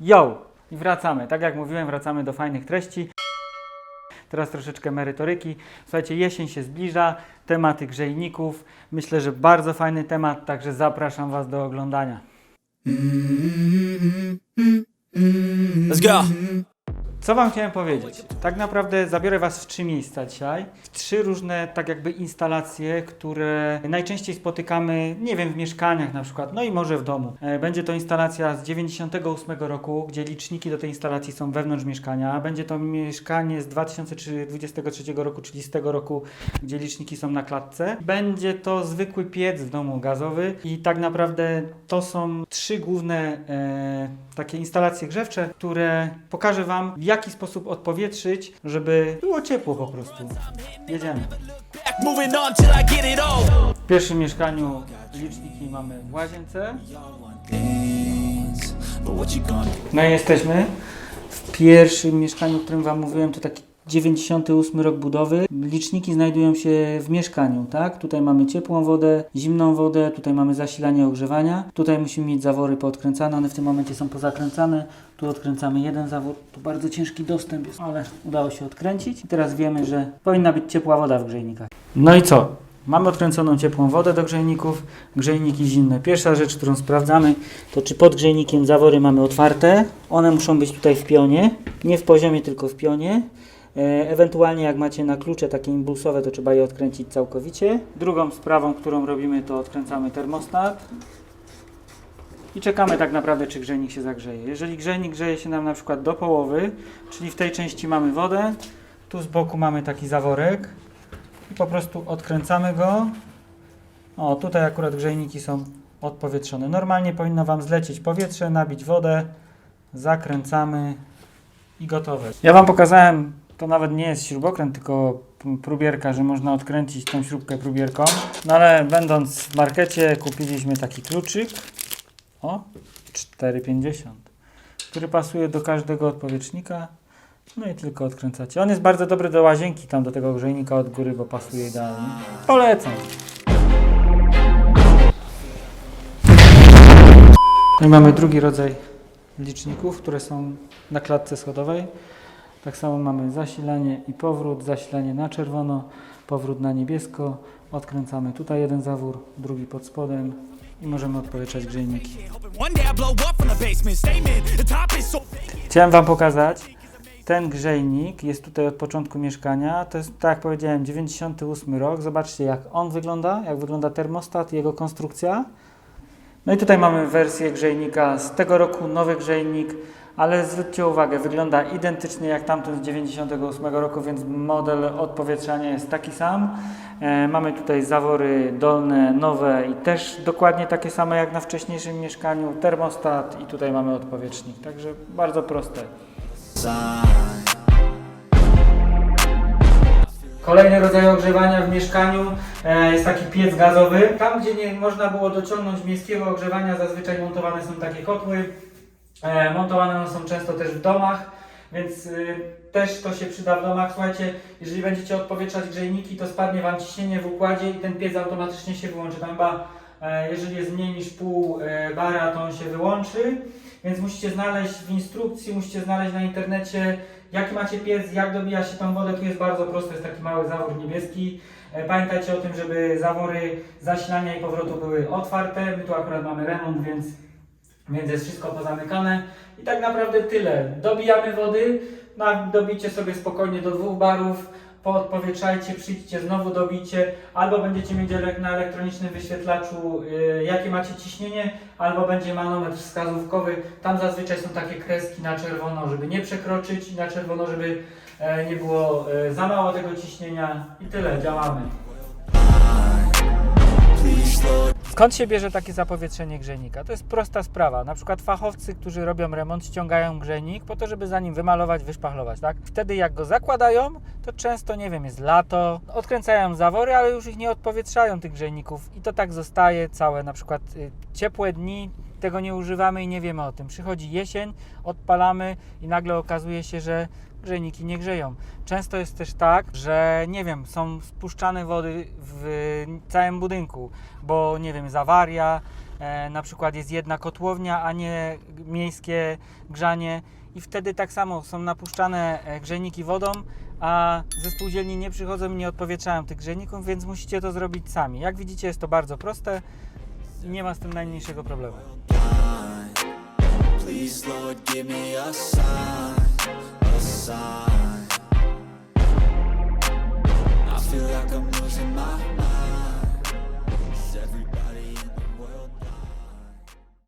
Yo! I wracamy. Tak jak mówiłem, wracamy do fajnych treści. Teraz troszeczkę merytoryki. Słuchajcie, jesień się zbliża, tematy grzejników. Myślę, że bardzo fajny temat, także zapraszam Was do oglądania. Let's go. Co Wam chciałem powiedzieć? Tak naprawdę zabiorę Was w trzy miejsca dzisiaj. W trzy różne, tak jakby instalacje, które najczęściej spotykamy, nie wiem, w mieszkaniach na przykład, no i może w domu. E, Będzie to instalacja z 98 roku, gdzie liczniki do tej instalacji są wewnątrz mieszkania. Będzie to mieszkanie z 2023 roku, czyli z tego roku, gdzie liczniki są na klatce. Będzie to zwykły piec w domu gazowy i tak naprawdę to są trzy główne e, takie instalacje grzewcze, które pokażę Wam, w jaki sposób odpowietrzyć, żeby było ciepło po prostu. Jedziemy. W pierwszym mieszkaniu liczniki mamy w łazience. No i jesteśmy w pierwszym mieszkaniu, o którym Wam mówiłem, to taki 98 rok budowy. Liczniki znajdują się w mieszkaniu, tak? Tutaj mamy ciepłą wodę, zimną wodę, tutaj mamy zasilanie ogrzewania. Tutaj musimy mieć zawory poodkręcane, one w tym momencie są pozakręcane. Tu odkręcamy jeden zawór, tu bardzo ciężki dostęp jest, ale udało się odkręcić. I teraz wiemy, że powinna być ciepła woda w grzejnikach. No i co? Mamy odkręconą ciepłą wodę do grzejników, grzejniki zimne. Pierwsza rzecz, którą sprawdzamy, to czy pod grzejnikiem zawory mamy otwarte. One muszą być tutaj w pionie, nie w poziomie, tylko w pionie. E, Ewentualnie jak macie na klucze takie impulsowe, to trzeba je odkręcić całkowicie. Drugą sprawą, którą robimy, to odkręcamy termostat. I czekamy tak naprawdę, czy grzejnik się zagrzeje. Jeżeli grzejnik grzeje się nam na przykład do połowy, czyli w tej części mamy wodę, tu z boku mamy taki zaworek i po prostu odkręcamy go. O, tutaj akurat grzejniki są odpowietrzone. Normalnie powinno Wam zlecieć powietrze, nabić wodę, zakręcamy i gotowe. Ja Wam pokazałem, to nawet nie jest śrubokręt, tylko próbierka, że można odkręcić tą śrubkę próbierką. No ale będąc w markecie kupiliśmy taki kluczyk. O, 4,50, który pasuje do każdego odpowietrznika. No i tylko odkręcacie. On jest bardzo dobry do łazienki, tam do tego grzejnika od góry, bo pasuje idealnie. Polecam. No i mamy drugi rodzaj liczników, które są na klatce schodowej. Tak samo mamy zasilanie i powrót, zasilanie na czerwono, powrót na niebiesko. Odkręcamy tutaj jeden zawór, drugi pod spodem i możemy odpowietrzać grzejniki. Chciałem Wam pokazać, ten grzejnik jest tutaj od początku mieszkania. To jest, tak jak powiedziałem, 98 rok. Zobaczcie, jak on wygląda, jak wygląda termostat, jego konstrukcja. No i tutaj mamy wersję grzejnika z tego roku, nowy grzejnik, ale zwróćcie uwagę, wygląda identycznie jak tamten z 98 roku, więc model odpowietrzania jest taki sam. E, mamy tutaj zawory dolne, nowe i też dokładnie takie same jak na wcześniejszym mieszkaniu, termostat i tutaj mamy odpowietrznik, także bardzo proste. Kolejny rodzaj ogrzewania w mieszkaniu e, jest taki piec gazowy. Tam, gdzie nie można było dociągnąć miejskiego ogrzewania, zazwyczaj montowane są takie kotły. E, montowane one są często też w domach, więc y, też to się przyda w domach. Słuchajcie, jeżeli będziecie odpowietrzać grzejniki, to spadnie Wam ciśnienie w układzie i ten piec automatycznie się wyłączy. Tam chyba, e, jeżeli jest mniej niż pół e, bara, to on się wyłączy. Więc musicie znaleźć w instrukcji, musicie znaleźć na internecie, jaki macie piec, jak dobija się tą wodę. Tu jest bardzo prosto, jest taki mały zawór niebieski. Pamiętajcie o tym, żeby zawory zasilania i powrotu były otwarte. My tu akurat mamy remont, więc, więc jest wszystko pozamykane. I tak naprawdę tyle. Dobijamy wody, na, dobicie sobie spokojnie do dwóch barów, poodpowietrzajcie, przyjdźcie, znowu dobicie, albo będziecie mieć na elektronicznym wyświetlaczu y, jakie macie ciśnienie, albo będzie manometr wskazówkowy. Tam zazwyczaj są takie kreski na czerwono, żeby nie przekroczyć i na czerwono, żeby e, nie było e, za mało tego ciśnienia i tyle, działamy. Skąd się bierze takie zapowietrzenie grzejnika? To jest prosta sprawa. Na przykład fachowcy, którzy robią remont, ściągają grzejnik po to, żeby za nim wymalować, wyszpachlować, tak? Wtedy jak go zakładają, to często, nie wiem, jest lato, odkręcają zawory, ale już ich nie odpowietrzają tych grzejników i to tak zostaje całe, na przykład y, ciepłe dni, tego nie używamy i nie wiemy o tym. Przychodzi jesień, odpalamy i nagle okazuje się, że grzejniki nie grzeją. Często jest też tak, że nie wiem, są spuszczane wody w całym budynku, bo nie wiem, jest awaria, e, na przykład jest jedna kotłownia, a nie miejskie grzanie i wtedy tak samo są napuszczane e, grzejniki wodą, a ze spółdzielni nie przychodzą i nie odpowietrzają tych grzejników, więc musicie to zrobić sami. Jak widzicie jest to bardzo proste i nie ma z tym najmniejszego problemu. Please, Lord, give me a sign.